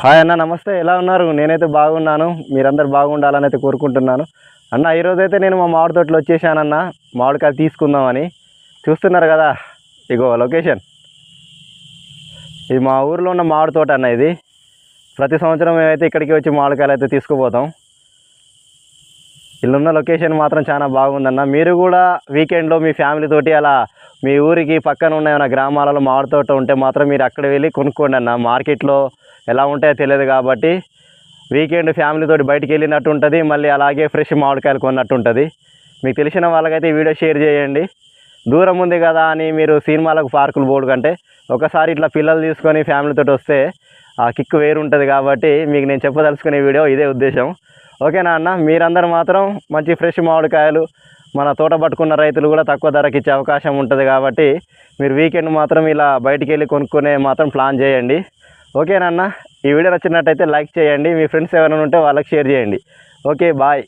Hi అన్న నమస్తే. ఎలా ఉన్నారు? నేనైతే బాగున్నాను. మీరందరు బాగుండాలని అయితే కోరుకుంటున్నాను. అన్న ఈరోజు అయితే నేను మా మామిడి తోటలో వచ్చేసానన్న. మామిడికాయలు తీసుకుందామని. చూస్తున్నారు కదా? ఇగో లొకేషన్. ఇది మా ఊర్లో ఉన్న మామిడి తోట అన్న ఇది. ప్రతి సంవత్సరం మేమైతే ఇక్కడికి వచ్చి మామిడికాయలు అయితే తీసుకుపోతాం. ఇల్లున్న లొకేషన్ మాత్రం చాలా బాగుందన్న. మీరు కూడా వీకెండ్లో మీ ఫ్యామిలీ తోటి అలా మీ ఊరికి పక్కన ఉన్న ఏమైనా గ్రామాలలో మామిడి తోట ఉంటే మాత్రం మీరు అక్కడ వెళ్ళి కొనుక్కోండి అన్న మార్కెట్లో ఎలా ఉంటాయో తెలియదు కాబట్టి వీకెండ్ ఫ్యామిలీ తోటి బయటికి వెళ్ళినట్టు ఉంటుంది మళ్ళీ అలాగే ఫ్రెష్ మామిడికాయలు కొన్నట్టు ఉంటుంది. మీకు తెలిసిన వాళ్ళకైతే వీడియో షేర్ చేయండి. దూరం ఉంది కదా అని మీరు సినిమాలకు పార్కులు పోడు కంటే ఒకసారి ఇట్లా పిల్లలు తీసుకొని ఫ్యామిలీతో వస్తే ఆ కిక్ వేరు ఉంటుంది కాబట్టి మీకు నేను చెప్పదలుచుకునే వీడియో ఇదే ఉద్దేశం. ఓకేనా అన్న మీరందరూ మాత్రం మంచి ఫ్రెష్ మామిడికాయలు మన తోట పట్టుకున్న రైతులు కూడా తక్కువ ధరకు ఇచ్చే అవకాశం ఉంటుంది కాబట్టి మీరు వీకెండ్ మాత్రం ఇలా బయటికి వెళ్ళి కొనుక్కునే మాత్రం ప్లాన్ చేయండి. ఓకేనా అన్న ఈ వీడియో నచ్చినట్టయితే లైక్ చేయండి మీ ఫ్రెండ్స్ ఎవరైనా ఉంటే వాళ్ళకి షేర్ చేయండి. Okay bye.